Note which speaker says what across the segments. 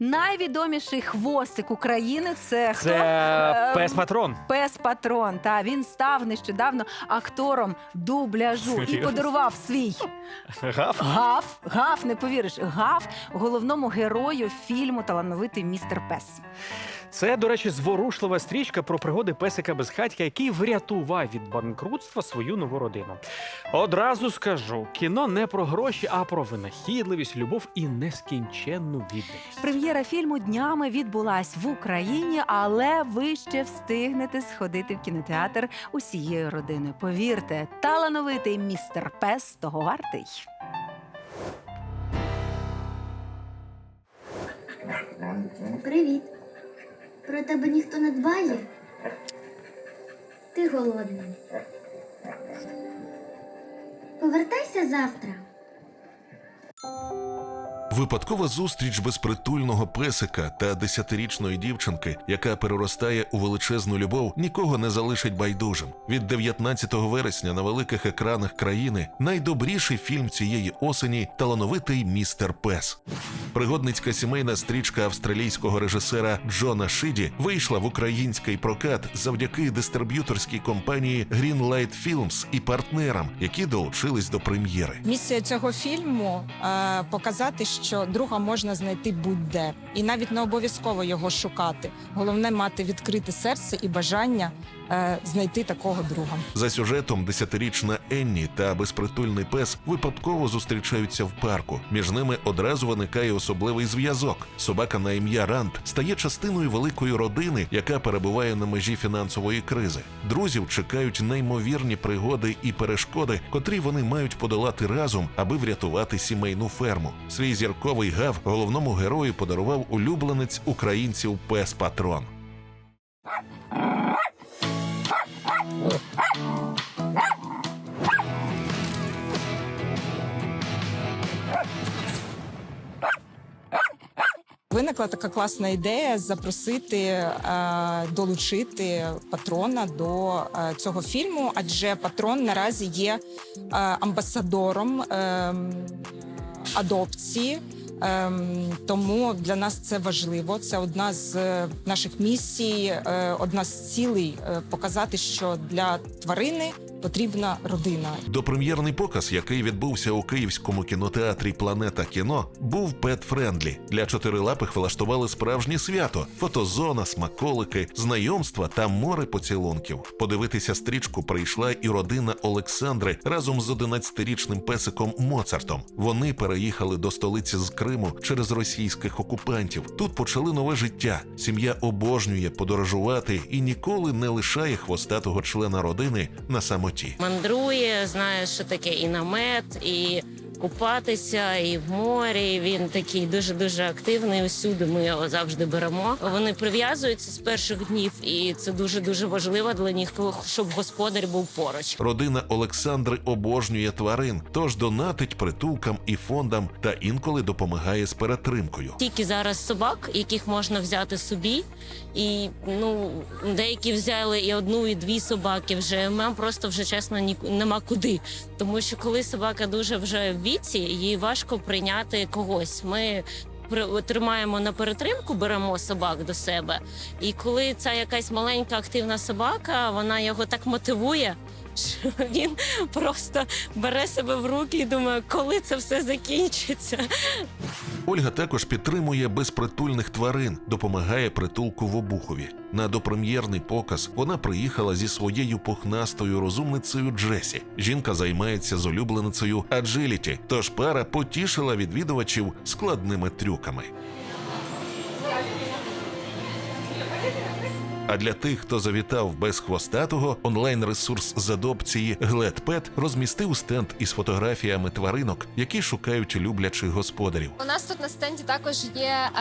Speaker 1: Найвідоміший хвостик України це хто?
Speaker 2: Це пес патрон.
Speaker 1: Пес Патрон. Та він став нещодавно актором дубляжу і
Speaker 2: Серйозно?
Speaker 1: подарував свій
Speaker 2: Гав.
Speaker 1: гав, гав, не повіриш, гав головному герою фільму Талановитий містер Пес.
Speaker 2: Це, до речі, зворушлива стрічка про пригоди песика безхатька, який врятував від банкрутства свою нову родину. Одразу скажу: кіно не про гроші, а про винахідливість, любов і нескінченну відданість.
Speaker 1: Прем'єра фільму днями відбулась в Україні, але ви ще встигнете сходити в кінотеатр усією родиною. Повірте, талановитий містер Пес того вартий.
Speaker 3: Привіт. Про тебе ніхто не дбає? Ти голодний. Повертайся завтра.
Speaker 4: Випадкова зустріч безпритульного песика та десятирічної дівчинки, яка переростає у величезну любов, нікого не залишить байдужим. Від 19 вересня на великих екранах країни найдобріший фільм цієї осені талановитий містер Пес. Пригодницька сімейна стрічка австралійського режисера Джона Шиді вийшла в український прокат завдяки дистриб'юторській компанії Greenlight Films і партнерам, які долучились до прем'єри.
Speaker 5: Місія цього фільму е, показати, що друга можна знайти будь-де, і навіть не обов'язково його шукати. Головне мати відкрите серце і бажання е, знайти такого друга.
Speaker 4: За сюжетом десятирічна Енні та безпритульний пес випадково зустрічаються в парку. Між ними одразу виникає особливий зв'язок. Собака на ім'я Рант стає частиною великої родини, яка перебуває на межі фінансової кризи. Друзів чекають неймовірні пригоди і перешкоди, котрі вони мають подолати разом, аби врятувати сімейну ферму. Свій зірковий гав головному герою подарував улюбленець українців пес Патрон.
Speaker 5: Виникла така класна ідея запросити, е, долучити патрона до е, цього фільму, адже патрон наразі є е, амбасадором е, адопції. Ем, тому для нас це важливо. Це одна з наших місій, одна з цілей показати, що для тварини потрібна родина.
Speaker 4: Допрем'єрний показ, який відбувся у київському кінотеатрі Планета кіно, був пет-френдлі. Для чотирилапих влаштували справжнє свято: фотозона, смаколики, знайомства та море поцілунків. Подивитися стрічку прийшла і родина Олександри разом з 11-річним песиком Моцартом. Вони переїхали до столиці з Криму через російських окупантів. Тут почали нове життя. Сім'я обожнює подорожувати і ніколи не лишає хвостатого члена родини на самоті.
Speaker 6: мандрує, знає, що таке і намет, і купатися, і в морі. Він такий дуже дуже активний. Усюди ми його завжди беремо. Вони прив'язуються з перших днів, і це дуже дуже важливо для них, щоб господар був поруч.
Speaker 4: Родина Олександри обожнює тварин, тож донатить притулкам і фондам та інколи допомагає з перетримкою.
Speaker 6: Тільки зараз собак, яких можна взяти собі, і ну деякі взяли і одну, і дві собаки. Вже нам просто вже чесно ні нема куди. Тому що коли собака дуже вже в віці, їй важко прийняти когось. Ми тримаємо на перетримку, беремо собак до себе. І коли ця якась маленька активна собака, вона його так мотивує. Що він просто бере себе в руки і думає, коли це все закінчиться.
Speaker 4: Ольга також підтримує безпритульних тварин, допомагає притулку в Обухові. На допрем'єрний показ вона приїхала зі своєю пухнастою розумницею Джесі. Жінка займається з улюбленицею Аджиліті, тож пара потішила відвідувачів складними трюками. А для тих, хто завітав без хвостатого, онлайн-ресурс з адопції GladPet розмістив стенд із фотографіями тваринок, які шукають люблячих господарів.
Speaker 7: У нас тут на стенді також є е,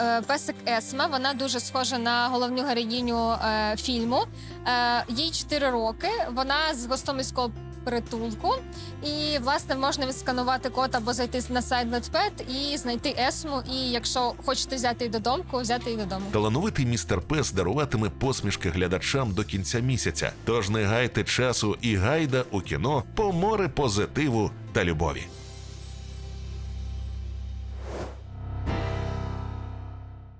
Speaker 7: е, песик Есма. Вона дуже схожа на головну героїню е, фільму. Е, їй 4 роки. Вона з гостомельського притулку. І власне можна відсканувати код або зайти на сайт Letpet і знайти Есму. І якщо хочете взяти її додому, взяти її додому.
Speaker 4: Талановитий містер Пес даруватиме посмішки глядачам до кінця місяця. Тож не гайте часу і гайда у кіно по море позитиву та любові.